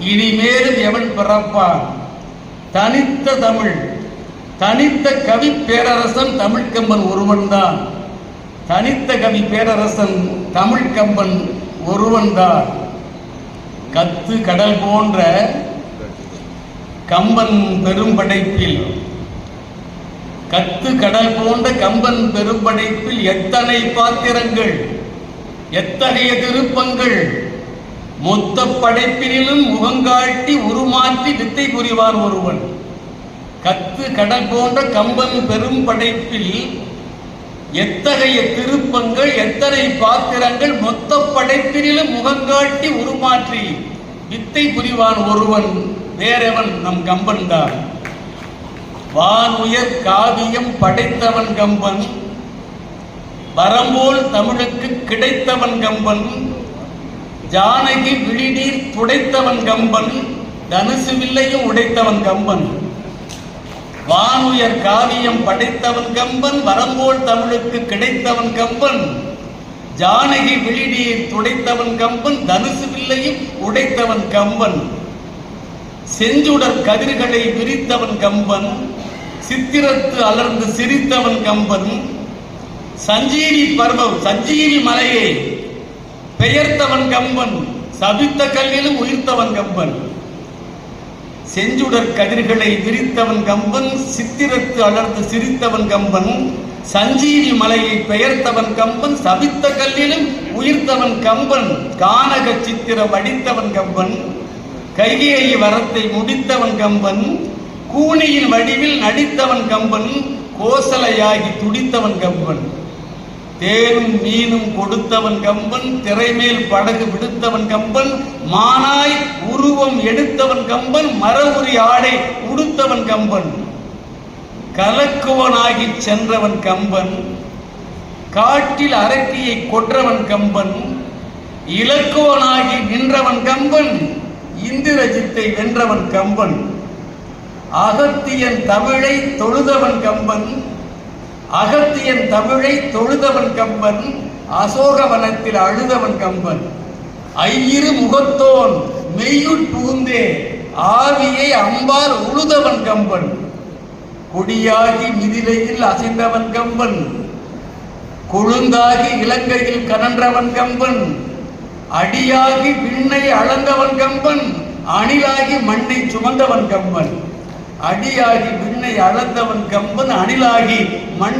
இனிமேலும் எவன் பிறப்பான்? தனித்த தமிழ் தனித்த கவி பேரரசன் தமிழ்க்கம்பன் ஒருவன்தான். தனித்த கவி பேரரசன் தமிழ்க்கம்பன் ஒருவன்தான். கத்து கடல் போன்ற கம்பன் பெரும்படைப்பில் கத்து கடல் போன்ற கம்பன் பெரும்படைப்பில் எத்தனை பாத்திரங்கள் எத்தகைய திருப்பங்கள் மொத்த படைப்பினிலும் முகங்காட்டி உருமாற்றி வித்தை புரிவார் ஒருவன். கத்து கடல் போன்ற கம்பன் பெரும் படைப்பில் எத்தகைய திருப்பங்கள் எத்தனை பாத்திரங்கள் மொத்த படைப்பினிலும் முகங்காட்டி உருமாற்றி வித்தை புரிவான் ஒருவன். வேறெவன் நம் கம்பன் தான். வானுயர் காவியம் படைத்தவன் கம்பன். வரம்போல் தமிழுக்கு கிடைத்தவன் கம்பன். ஜானகி விழிநீர் துடைத்தவன் கம்பன் தனுசு வில்லையும் உடைத்தவன் கம்பன். வானுயர் காவியம் படைத்தவன் கம்பன் வரம்போல் தமிழுக்கு கிடைத்தவன் கம்பன். ஜானகி விழிநீர் துடைத்தவன் கம்பன் தனுசு வில்லையும் உடைத்தவன் கம்பன். செஞ்சுடர் கதிர்களை விரித்தவன் கம்பன் சித்திரத்து அலர்ந்து சிரித்தவன் கம்பன். சஞ்சீவி பர்வம் சஞ்சீவி மலையை பெயர்த்தவன் கம்பன் சபித்த கல்லிலும் உயிர்த்தவன் கம்பன். செஞ்சுடர் கதிர்களை விரித்தவன் கம்பன் சித்திரத்து அலர்ந்து சிரித்தவன் கம்பன். சஞ்சீவி மலையை பெயர்த்தவன் கம்பன் சபித்த கல்லிலும் உயிர்த்தவன் கம்பன். கானக சித்திரம் அடித்தவன் கம்பன். கைகேயி வரத்தை முடித்தவன் கம்பன். கூனியின் வடிவில் நடித்தவன் கம்பன். கோசலையாகி துடித்தவன் கம்பன். தேனும் மீனும் கொடுத்தவன் கம்பன் திரைமேல் படகு விடுத்தவன் கம்பன் மானாய் உருவம் எடுத்தவன் கம்பன் மரவுரி ஆடை உடுத்தவன் கம்பன். கலக்குவனாகி சென்றவன் கம்பன் காட்டில் அரக்கியை கொன்றவன் கம்பன் இலக்குவனாகி நின்றவன் கம்பன் இந்திரஜித்தை வென்றவன் கம்பன். அகத்தியன் தமிழை தொழுதவன் கம்பன் அகத்தியன் தமிழை தொழுதவன் கம்பன் அசோகவனத்தில் அழுதவன் கம்பன். ஐயிரு முகத்தோன் மெய்யுட் புகுந்தே ஆவியை அம்பால் உழுதவன் கம்பன். கொடியாகி மிதிலையில் அசைந்தவன் கம்பன். கொழுந்தாகி இலங்கையில் கனன்றவன் கம்பன். அடியாகி விண்ணை அளந்தவன் கம்பன். அணிலாகி மண்ணை சுமந்தவன் கம்பன். அடியாகி விண்ணை அளந்தவன் கம்பன் அணிலாகி மண்